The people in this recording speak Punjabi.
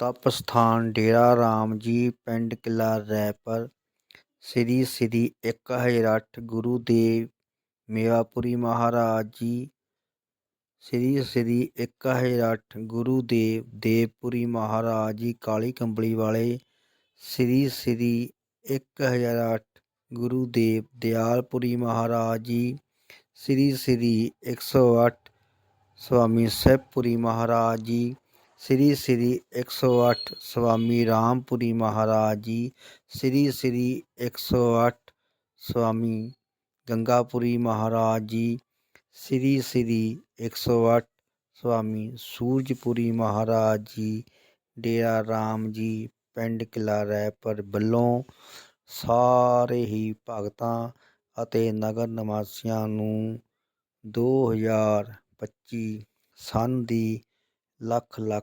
ਤਪ ਸਥਾਨ ਡੇਰਾ ਰਾਮ ਜੀ ਪਿੰਡ ਕਿਲ੍ਹਾ ਰੈਪਰ, ਸ੍ਰੀ ਸ੍ਰੀ ਇੱਕ ਹਜ਼ਾਰ ਅੱਠ ਗੁਰੂ ਦੇਵ ਮੇਵਾਪੁਰੀ ਮਹਾਰਾਜ ਜੀ, ਸ੍ਰੀ ਸ੍ਰੀ ਇੱਕ ਹਜ਼ਾਰ ਅੱਠ ਗੁਰੂ ਦੇਵ ਦੇਵਪੁਰੀ ਮਹਾਰਾਜ ਜੀ, ਕਾਲੀ ਕੰਬਲੀ ਵਾਲੇ ਸ੍ਰੀ ਸ੍ਰੀ ਇੱਕ ਹਜ਼ਾਰ ਅੱਠ ਗੁਰੂ ਦੇਵ ਦਿਆਲਪੁਰੀ ਮਹਾਰਾਜ ਜੀ, ਸ੍ਰੀ ਸ੍ਰੀ ਇੱਕ ਸੌ ਅੱਠ ਸਵਾਮੀ ਸਾਹਿਬਪੁਰੀ ਮਹਾਰਾਜ ਜੀ ਸ੍ਰੀ ਸ੍ਰੀ ਇੱਕ ਸੌ ਅੱਠ ਸਵਾਮੀ ਰਾਮਪੁਰੀ ਮਹਾਰਾਜ ਜੀ, ਸ੍ਰੀ ਸ੍ਰੀ ਇੱਕ ਸੌ ਅੱਠ ਸਵਾਮੀ ਗੰਗਾਪੁਰੀ ਮਹਾਰਾਜ ਜੀ, ਸ੍ਰੀ ਸ੍ਰੀ ਇੱਕ ਸੌ ਅੱਠ ਸਵਾਮੀ ਸੂਰਜਪੁਰੀ ਮਹਾਰਾਜ ਜੀ, ਡੇਰਾ ਰਾਮ ਜੀ, ਪਿੰਡ ਕਿਲ੍ਹਾ ਰੈਪਰ ਵੱਲੋਂ ਸਾਰੇ ਹੀ ਭਗਤਾਂ ਅਤੇ ਨਗਰ ਨਿਵਾਸੀਆਂ ਨੂੰ ਦੋ ਹਜ਼ਾਰ ਪੱਚੀ ਸੰਨ ਦੀ ਲੱਖ ਲੱਖ